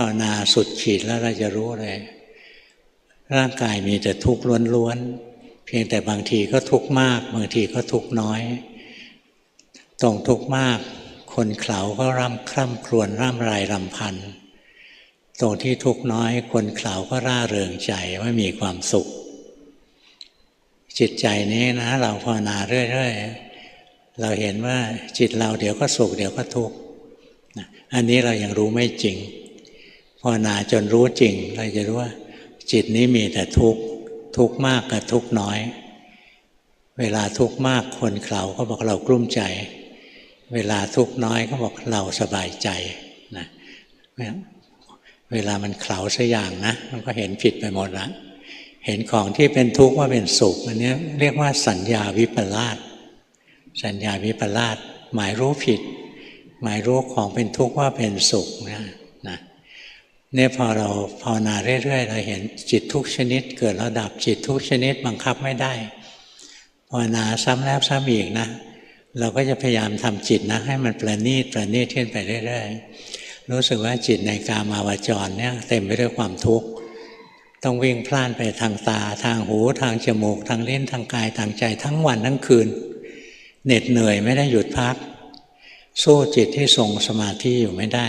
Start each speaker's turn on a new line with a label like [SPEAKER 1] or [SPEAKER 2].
[SPEAKER 1] ภาวนาสุดขีดแล้วเราจะรู้เลย ร่างกายมีแต่ทุกข์ล้วนๆ เพียงแต่บางทีก็ทุกข์มาก บางทีก็ทุกข์น้อย ตรงทุกข์มาก คนเขาก็ร่ำคร่ำครวญร่ำไรรำพัน ตรงที่ทุกข์น้อย คนเขาก็ร่าเริงใจว่ามีความสุข จิตใจนี้นะเราภาวนาเรื่อยๆ เราเห็นว่าจิตเราเดี๋ยวก็สุขเดี๋ยวก็ทุกข์อันนี้เรายังรู้ไม่จริง ภาวนาจนรู้จริงเราจะรู้ว่า จิตนี้มีแต่ทุกข์ทุกข์มากกับทุกข์น้อย เวลาทุกข์มากคนเขาก็บอกเรากลุ้มใจ เวลาทุกข์น้อยก็บอกเราสบายใจนะเวลามันเข่าสัอย่างนะ มันก็เห็นผิดไปหมดละเห็นของที่เป็นทุกข์ว่าเป็นสุขอันนี้เรียกว่าสัญญาวิปลาสสัญญาวิปลาสหมายรู้ผิด หมายรู้ของเป็นทุกข์ว่าเป็นสุขนะ เนี่ยพอเราภาวนาเรื่อยๆเราเห็นจิตทุกชนิด เกิดระดับจิตทุกชนิดบังคับไม่ได้ภาวนาซ้ำแล้วซ้ำอีกนะ เราก็จะพยายามทำจิตนะให้มันประณีตประณีตขึ้นไปเรื่อยๆรู้สึกว่าจิตในกามาวจรเนี่ยเต็มไปด้วยความทุกข์ต้องวิ่งพล่านไปทางตา ทางหูทางจมูก ทางเล่นทางกายทางใจทั้งวันทั้งคืน เหน็ดเหนื่อยไม่ได้หยุดพัก สู้จิตที่ทรงสมาธิอยู่ไม่ได้